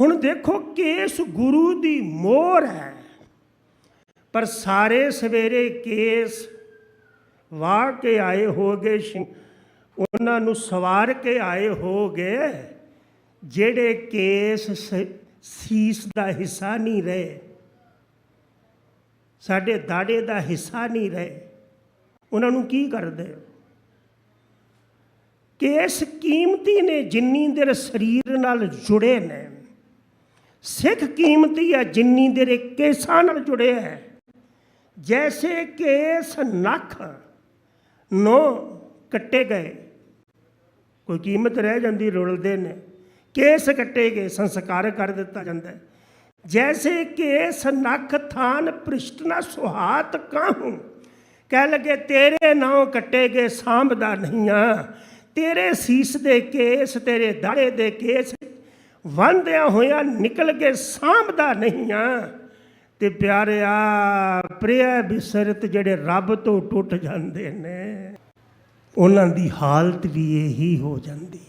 ਹੁਣ ਦੇਖੋ ਕੇਸ ਗੁਰੂ ਦੀ ਮੋਹਰ ਹੈ। ਪਰ ਸਾਰੇ ਸਵੇਰੇ ਕੇਸ ਵਾਹ ਕੇ ਆਏ ਹੋਗੇ ਸ਼ਿ- ਉਹਨਾਂ ਨੂੰ ਸਵਾਰ ਕੇ ਆਏ ਹੋਗੇ, ਜਿਹੜੇ ਕੇਸ ਸ- ਸੀਸ ਦਾ ਹਿੱਸਾ ਨਹੀਂ ਰਹੇ। ਸਾਡੇ ਦਾੜੇ ਦਾ ਹਿੱਸਾ ਨਹੀਂ ਰਹੇ। ਉਹਨਾਂ ਨੂੰ ਕੀ ਕਰਦੇ ਹੋ? ਕੇਸ ਕੀਮਤੀ ਨੇ ਜਿੰਨੀ ਦੇਰ ਸਰੀਰ ਨਾਲ ਜੁੜੇ ਨੇ ਸਿੱਖ ਕੀਮਤੀ ਹੈ, ਜਿੰਨੀ ਦੇਰ ਕੇਸਾਂ ਨਾਲ ਜੁੜਿਆ ਹੈ। ਜੈਸੇ ਕੇਸ ਨਖ ਨੋ ਕੱਟੇ ਗਏ, ਕੋਈ ਕੀਮਤ ਰਹਿ ਜਾਂਦੀ, ਰੁਲਦੇ ਨੇ। ਕੇਸ ਕੱਟੇ ਗਏ, ਸੰਸਕਾਰ ਕਰ ਦਿੱਤਾ ਜਾਂਦਾ ਜੈਸੇ ਕੇਸ ਨਖ ਥਾਨ ਪ੍ਰਿਸ਼ਟਨਾ ਸੁਹਾਤ ਕਾਹੂੰ। ਕਹਿ ਲਗੇ, ਤੇਰੇ ਨਾਮ ਕੱਟੇ ਗਏ, ਸਾਂਭਦਾ ਨਹੀਂ ਤੇਰੇ ਸੀਸ ਦੇ ਕੇਸ, ਤੇਰੇ ਦਾੜੇ ਦੇ ਕੇਸ ਵੰਦਿਆਂ ਹੋਇਆ ਨਿਕਲ ਕੇ ਸਾਂਭਦਾ ਨਹੀਂ ਆ। ਤੇ ਪਿਆਰਿਆ ਪ੍ਰਿਆ ਬਿਸਰਤ ਜਿਹੜੇ ਰੱਬ ਤੋਂ ਟੁੱਟ ਜਾਂਦੇ ਨੇ, ਉਹਨਾਂ ਦੀ ਹਾਲਤ ਵੀ ਇਹੀ ਹੋ ਜਾਂਦੀ